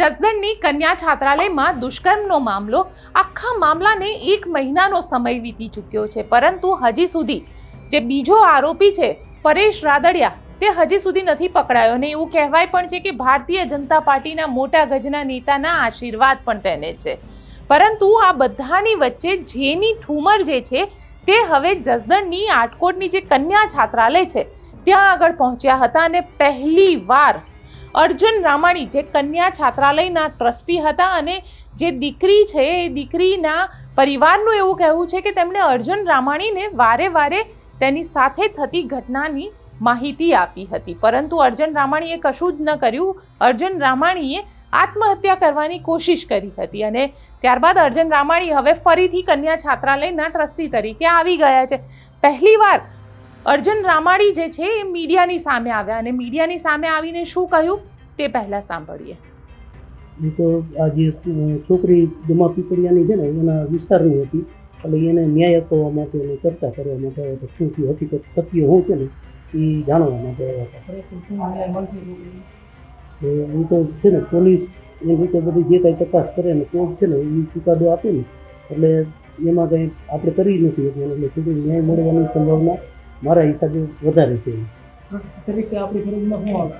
જસદણની કન્યા છાત્રાલયમાં દુષ્કર્મનો મામલો. આખા મામલાને એક મહિનાનો સમય વીતી ચૂક્યો છે. પરંતુ હજી સુધી જે બીજો આરોપી છે, પરેશ રાદડિયા, તે હજી સુધી નથી પકડાયો. અને એવું કહેવાય પણ છે કે ભારતીય જનતા પાર્ટીના મોટા ગજના નેતાના આશીર્વાદ પણ તેને છે. પરંતુ આ બધાની વચ્ચે જેની ઠુમર જે છે, તે હવે જસદણની આટકોટની જે કન્યા છાત્રાલય છે, ત્યાં આગળ પહોંચ્યા હતા. અને પહેલી વાર અર્જુન રામાણી, જે કન્યા છાત્રાલયના ટ્રસ્ટી હતા અને જે દીકરી છે, એ દીકરીના પરિવારનું એવું કહેવું છે કે તેમણે અર્જુન રામાણીને વારે વારે તેની સાથે થતી ઘટનાની માહિતી આપી હતી. પરંતુ અર્જુન રામાણીએ કશું જ ન કર્યું. અર્જુન રામાણીએ આત્મહત્યા કરવાની કોશિશ કરી હતી અને ત્યારબાદ અર્જુન રામાણી હવે ફરીથી કન્યા છાત્રાલયના ટ્રસ્ટી તરીકે આવી ગયા છે. પહેલીવાર અર્જુન રામાણી જે છે, એ મીડિયાની સામે આવ્યા અને મીડિયાની સામે આવીને શું કહ્યું? તે પહેલા સાંભળીએ. એ તો આ જે છોકરી જમા પીપળિયાની છે ને, એના વિસ્તારની હતી. એટલે એને ન્યાય અપાવવા માટે અને ચર્ચા કરવા માટે આવ્યા હતા. શું થયું? હકીકત સત્ય હું છે ને એ જાણવા માટે આવ્યા હતા. એ તો છે ને, પોલીસ એ રીતે બધી જે કાંઈ તપાસ કરે ને, કોર્ટ છે ને એ ચુકાદો આપે ને. એટલે એમાં કંઈ આપણે કરી નથી એટલે છોકરી ન્યાય મળવાની સંભાવના મારા હિસાબે વધારે છે. તરીકે આપણી ફરજમાં શું આવે?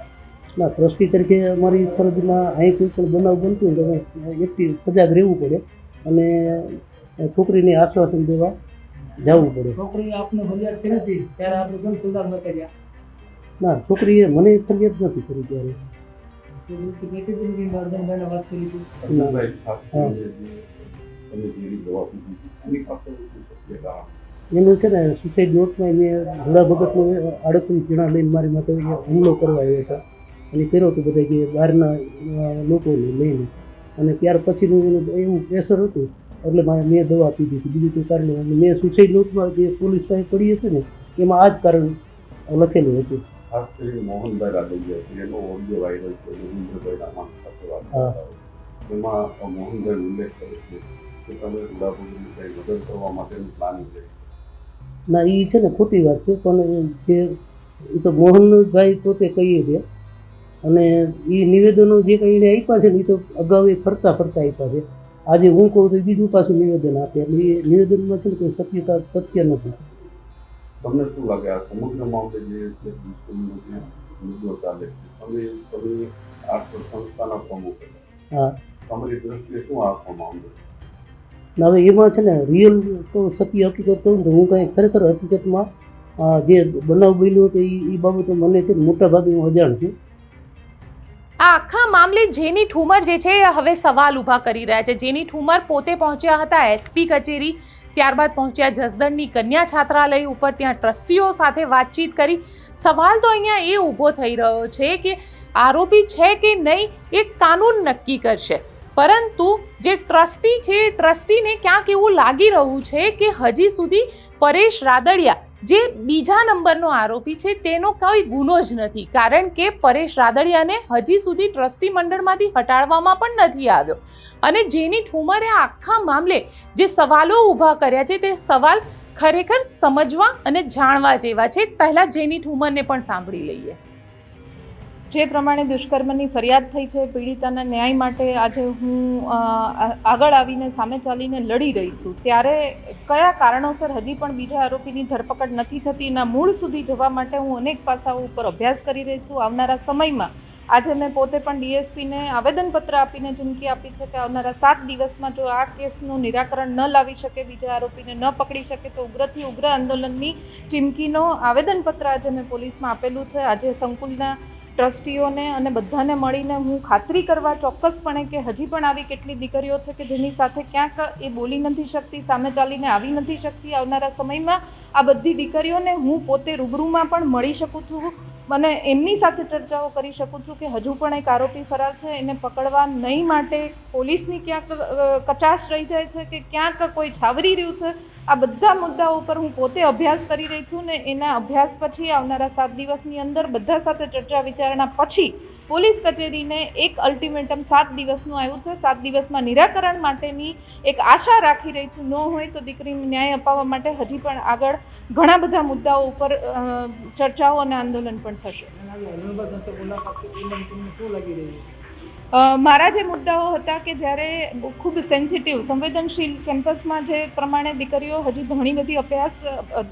ના ટ્રસ્ટી તરીકે અમારી ફરજમાં અહીં કોઈ પણ બનાવ બનતું હોય તો એકથી સજાગ રહેવું પડે અને છોકરીને આશ્વાસન દેવા જવું પડે. છોકરી આપને ફરિયાદ કરી હતી ત્યારે આપણે કેમ સુધાર ન કર્યા ના છોકરીએ મને ફરિયાદ નથી કરી ત્યારે. વાત કરી. એનું છે ને સુસાઇડ નોટમાં મેં ભોળા ભગતનો આડત્રીસ જણા લઈને મારી માથે હુમલો કરવા આવ્યા હતા. અને કર્યો હતો બધા કે બહારના લોકોને લઈને. અને ત્યાર પછીનું એનું એવું પ્રેશર હતું એટલે મેં દવા પીધી દીધી. બીજું કોઈ કારણ અને મેં સુસાઇડ નોટમાં જે પોલીસ પાસે પડી હશે ને એમાં આ જ કારણ લખેલું હતું. ખાસ કરીને મોહનભાઈ રાદડિયા એનો ઓડિયો વાયરલ સાથે વાત હા. એમાં મોહનભાઈ ઉલ્લેખ કરે છે કે તમે ગુલાબોની મદદ કરવા માટેનું પ્લાનિંગ છે ના એ છે ને ખોટી વાત છે પણ જે એ તો મોહનભાઈ પોતે કહીએ છે. અને એ નિવેદનો જે કંઈ એને આપ્યા છે ને એ તો અગાઉ એ ફરતા ફરતા આપ્યા છે. આજે હું કહું તો બીજું પાછું નિવેદન આપે એટલે એ નિવેદનમાં છે ને કોઈ સત્યતા સત્ય નથી. તમને શું લાગે આ સમગ્ર મામલે જે છે મુદ્દો ચાલે છે તમે તમે આ સંસ્થાના પ્રમુખ હા. તમારી દ્રષ્ટિએ શું આપવામાં આવ્યું હવે એમાં છે ને રિયલ સત્ય હકીકત કહું તો હું કાંઈ ખરેખર હકીકતમાં જે બનાવ બન્યો હતો એ બાબતો મને છે મોટા ભાગે હું અજાણ છું. આ આખા મામલે જેની ઠુમર જે છે, એ હવે સવાલ ઊભા કરી રહ્યા છે. જેની ઠુમર પોતે પહોંચ્યા હતા એસપી કચેરી, ત્યારબાદ પહોંચ્યા જસદણની કન્યા છાત્રાલય ઉપર, ત્યાં ટ્રસ્ટીઓ સાથે વાતચીત કરી. સવાલ તો અહીંયા એ ઊભો થઈ રહ્યો છે કે આરોપી છે કે નહીં, એ કાનૂન નક્કી કરશે. પરંતુ જે ટ્રસ્ટી છે, એ ટ્રસ્ટીને ક્યાંક એવું લાગી રહ્યું છે કે હજી સુધી પરેશ રાદડિયા, જે બીજા નંબરનો આરોપી છે, તેનો કોઈ ગુનો જ નથી. કારણ કે પરેશ રાદડિયાને હજી સુધી ટ્રસ્ટી મંડળમાંથી હટાડવામાં પણ નથી આવ્યો. અને જેની ઠુમરે આખા મામલે જે સવાલો ઊભા કર્યા છે, તે સવાલ ખરેખર સમજવા અને જાણવા જેવા છે. પહેલાં જેની ઠુમરને પણ સાંભળી લઈએ. જે પ્રમાણે દુષ્કર્મની ફરિયાદ થઈ છે, પીડિતાના ન્યાય માટે આજે હું આગળ આવીને સામે ચાલીને લડી રહી છું. ત્યારે કયા કારણોસર હજી પણ બીજા આરોપીની ધરપકડ નથી થતી એના મૂળ સુધી જવા માટે હું અનેક પાસાઓ ઉપર અભ્યાસ કરી રહી છું. આવનારા સમયમાં આજે મેં પોતે પણ ડીએસપીને આવેદનપત્ર આપીને ચીમકી આપી છે કે આવનારા સાત દિવસમાં જો આ કેસનું નિરાકરણ ન લાવી શકે, બીજા આરોપીને ન પકડી શકે, તો ઉગ્રથી ઉગ્ર આંદોલનની ચીમકીનો આવેદનપત્ર આજે મેં પોલીસમાં આપેલું છે. આજે સંકુલના ટ્રસ્ટીઓને અને બધાને મળીને હું ખાતરી કરવા ચોક્કસપણે કે હજી પણ આવી કેટલી દીકરીઓ છે કે જેની સાથે ક્યાંક એ બોલી નથી શકતી, સામે ચાલીને આવી નથી શકતી આવનારા સમયમાં આ બધી દીકરીઓને હું પોતે રૂબરૂમાં પણ મળી શકું છું. અને એમની સાથે ચર્ચાઓ કરી શકું છું કે હજુ પણ એક આરોપી ફરાર છે, એને પકડવા નહીં માટે પોલીસની ક્યાંક કચાશ રહી જાય છે કે ક્યાંક કોઈ છાવરી રહ્યું છે? આ બધા મુદ્દાઓ ઉપર હું પોતે અભ્યાસ કરી રહી છું ને એના અભ્યાસ પછી આવનારા સાત દિવસની અંદર બધા સાથે ચર્ચા વિચારણા પછી પોલીસ કચેરીને એક અલ્ટિમેટમ સાત દિવસનું આવ્યું છે. સાત દિવસમાં નિરાકરણ માટેની એક આશા રાખી રહી છું. ન હોય તો દીકરીને ન્યાય અપાવવા માટે હજી પણ આગળ ઘણા બધા મુદ્દાઓ ઉપર ચર્ચાઓ અને આંદોલન પણ થશે. મારા જે મુદ્દાઓ હતા કે જ્યારે ખૂબ સેન્સિટિવ સંવેદનશીલ કેમ્પસમાં જે પ્રમાણે દીકરીઓ હજી ઘણી બધી અભ્યાસ,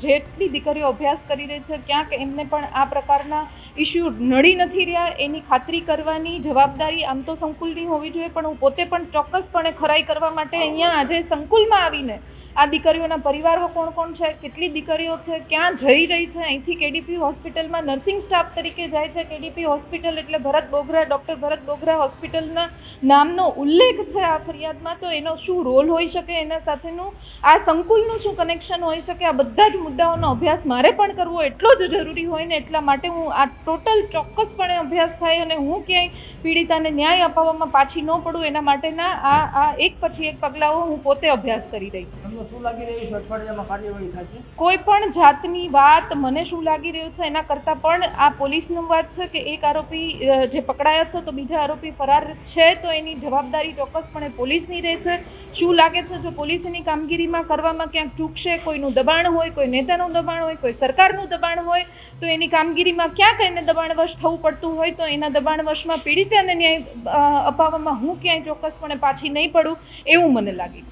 જેટલી દીકરીઓ અભ્યાસ કરી રહી છે, ક્યાંક એમને પણ આ પ્રકારના ઇસ્યુ નડી નથી રહ્યા, એની ખાતરી કરવાની જવાબદારી આમ તો સંકુલની હોવી જોઈએ, પણ હું પોતે પણ ચોક્કસપણે ખરાઈ કરવા માટે અહીંયા આજે સંકુલમાં આવીને આ દીકરીઓના પરિવારો કોણ કોણ છે? કેટલી દીકરીઓ છે? ક્યાં જઈ રહી છે? અહીંથી કેડીપી હોસ્પિટલમાં નર્સિંગ સ્ટાફ તરીકે જાય છે કેડીપી હોસ્પિટલ એટલે ભરત બોગરા, ડૉક્ટર ભરત બોગરા હોસ્પિટલના નામનો ઉલ્લેખ છે આ ફરિયાદમાં. તો એનો શું રોલ હોઈ શકે? એના સાથેનું આ સંકુલનું શું કનેક્શન હોઈ શકે? આ બધા જ મુદ્દાઓનો અભ્યાસ મારે પણ કરવો એટલો જ જરૂરી હોય ને એટલા માટે હું આ ટોટલ ચોક્કસપણે અભ્યાસ થાય અને હું ક્યાંય પીડિતાને ન્યાય અપાવવામાં પાછી ન પડું. એના માટેના આ આ એક પછી એક પગલાઓ હું પોતે અભ્યાસ કરી રહી છું. તમને શું લાગી રહ્યું છે? અઠવાડિયામાં કાર્યવાહી થશે? કોઈ પણ જાતની વાત મને શું લાગી રહ્યું છે એના કરતાં પણ આ પોલીસનું વાત છે કે એક આરોપી જે પકડાયા છે તો બીજા આરોપી ફરાર છે તો એની જવાબદારી ચોક્કસપણે પોલીસની રહે છે. શું લાગે છે જો પોલીસ એની કામગીરીમાં કરવામાં ક્યાંક ચૂકશે કોઈનું દબાણ હોય કોઈ નેતાનું દબાણ હોય કોઈ સરકારનું દબાણ હોય તો એની કામગીરીમાં ક્યાંક એને દબાણવશ થવું પડતું હોય તો એના દબાણવશમાં પીડિતાને ન્યાય અ, અપાવવામાં હું ક્યાંય ચોક્કસપણે પાછી નહીં પડું એવું મને લાગી.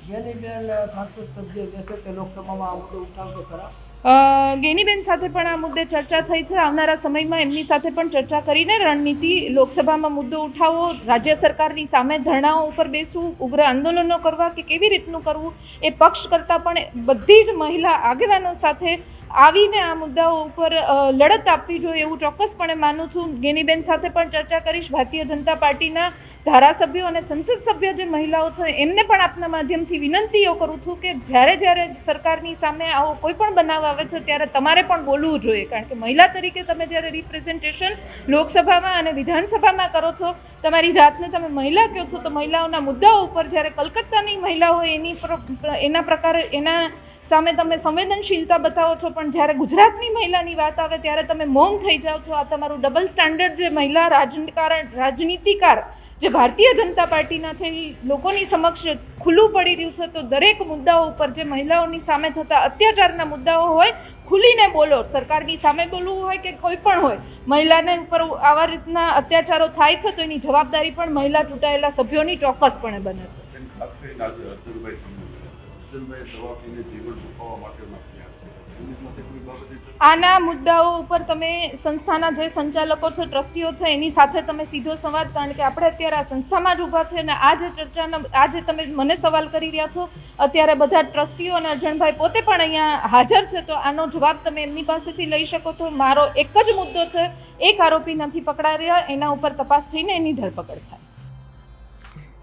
ગેનીબેન સાથે પણ આ મુદ્દે ચર્ચા થઈ છે. આવનારા સમયમાં એમની સાથે પણ ચર્ચા કરીને રણનીતિ લોકસભામાં મુદ્દો ઉઠાવવો રાજ્ય સરકારની સામે ધરણાઓ ઉપર બેસવું, ઉગ્ર આંદોલનો કરવા કે કેવી રીતનું કરવું એ પક્ષ કરતાં પણ બધી જ મહિલા આગેવાનો સાથે આવીને આ મુદ્દાઓ ઉપર લડત આપવી જોઈએ એવું ચોક્કસપણે માનું છું. ગેનીબેન સાથે પણ ચર્ચા કરીશ. ભારતીય જનતા પાર્ટીના ધારાસભ્યો અને સંસદ સભ્ય જે મહિલાઓ છે, એમને પણ આપના માધ્યમથી વિનંતીઓ કરું છું કે જ્યારે જ્યારે સરકારની સામે આવો કોઈ પણ બનાવ આવે છે, ત્યારે તમારે પણ બોલવું જોઈએ. કારણ કે મહિલા તરીકે તમે જ્યારે રિપ્રેઝન્ટેશન લોકસભામાં અને વિધાનસભામાં કરો છો, તમારી જાતને તમે મહિલા કહો છો, તો મહિલાઓના મુદ્દાઓ ઉપર જ્યારે કલકત્તાની મહિલા હોય, એની એના પ્રકારે, એના સામે તમે સંવેદનશીલતા બતાવો છો, પણ જ્યારે ગુજરાતની મહિલાની વાત આવે ત્યારે તમે મૌન થઈ જાઓ છો. આ તમારું ડબલ સ્ટાન્ડર્ડ જે મહિલા રાજકારણ રાજનીતિકાર જે ભારતીય જનતા પાર્ટીના છે, એ લોકોની સમક્ષ ખુલ્લું પડી રહ્યું છે. તો દરેક મુદ્દાઓ ઉપર જે મહિલાઓની સામે થતા અત્યાચારના મુદ્દાઓ હોય, ખુલીને બોલો. સરકારની સામે બોલવું હોય કે કોઈ પણ હોય, મહિલાને ઉપર આવા રીતના અત્યાચારો થાય છે, તો એની જવાબદારી પણ મહિલા ચૂંટાયેલા સભ્યોની ચોક્કસપણે બને છે. આના મુદ્દાઓ ઉપર તમે સંસ્થાના જે સંચાલકો છે, ટ્રસ્ટીઓ છે, એની સાથે તમે સીધો સંવાદ, કારણ કે આપણે અત્યારે આ સંસ્થામાં જ ઊભા છે અને આ જે ચર્ચાના, આ જે તમે મને સવાલ કરી રહ્યા છો, અત્યારે બધા ટ્રસ્ટીઓ અને અર્જણભાઈ પોતે પણ અહીંયા હાજર છે, તો આનો જવાબ તમે એમની પાસેથી લઈ શકો છો મારો એક જ મુદ્દો છે, એક આરોપી નથી પકડાઈ રહ્યા એના ઉપર તપાસ થઈને એની ધરપકડ થાય.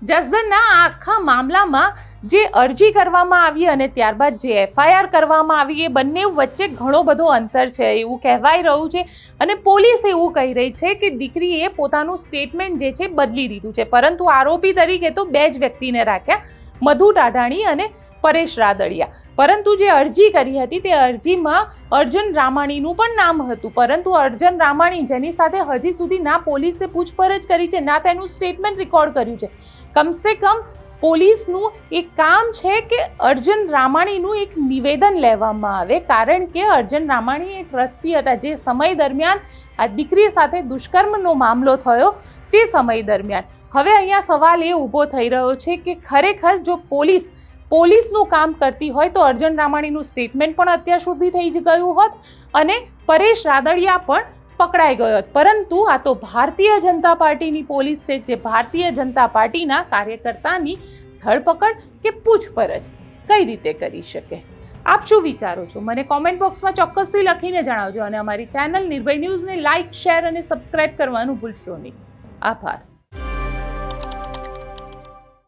જસદણના આખા મામલામાં જે અરજી કરવામાં આવી અને ત્યારબાદ જે એફઆઈઆર કરવામાં આવી, એ બંને વચ્ચે ઘણો બધો અંતર છે, એવું કહેવાય રહ્યું છે. અને પોલીસ એવું કહી રહી છે કે દીકરીએ પોતાનું સ્ટેટમેન્ટ જે છે બદલી દીધું છે. પરંતુ આરોપી તરીકે તો બે જ વ્યક્તિને રાખ્યા, મધુ ટાઢાણી અને પરેશ રાદડિયા. પરંતુ જે અરજી કરી હતી, તે અરજીમાં અર્જુન રામાણીનું પણ નામ હતું. પરંતુ અર્જુન રામાણી જેની સાથે હજી સુધી ના પોલીસે પૂછપરછ કરી છે, ના તેનું સ્ટેટમેન્ટ રેકોર્ડ કર્યું છે. કમસે કમ પોલીસનું એક કામ છે કે અર્જુન રામાણીનું એક નિવેદન લેવામાં આવે. કારણ કે અર્જુન રામાણી એ ટ્રસ્ટી હતા. જે સમય દરમિયાન આ દીકરી સાથે દુષ્કર્મનો મામલો થયો તે સમય દરમિયાન. હવે અહીંયા સવાલ એ ઊભો થઈ રહ્યો છે કે ખરેખર જો પોલીસ, પોલીસનું કામ કરતી હોય તો અર્જુન રામાણીનું સ્ટેટમેન્ટ પણ અત્યાર સુધી થઈ જ ગયું હોત અને પરેશ રાદડિયા પણ પકડાઈ ગયો પરંતુ આ તો ભારતીય જનતા પાર્ટીની પોલીસ છે જે ભારતીય જનતા પાર્ટીના કાર્યકર્તાની ધરપકડ કે પૂછપરછ કઈ રીતે કરી શકે? આપ શું વિચારો છો? મને કોમેન્ટ બોક્સમાં ચોક્કસથી લખીને જણાવજો અને અમારી ચેનલ નિર્ભય ન્યૂઝને લાઇક શેર અને સબસ્ક્રાઇબ કરવાનું ભૂલશો નહીં. આભાર.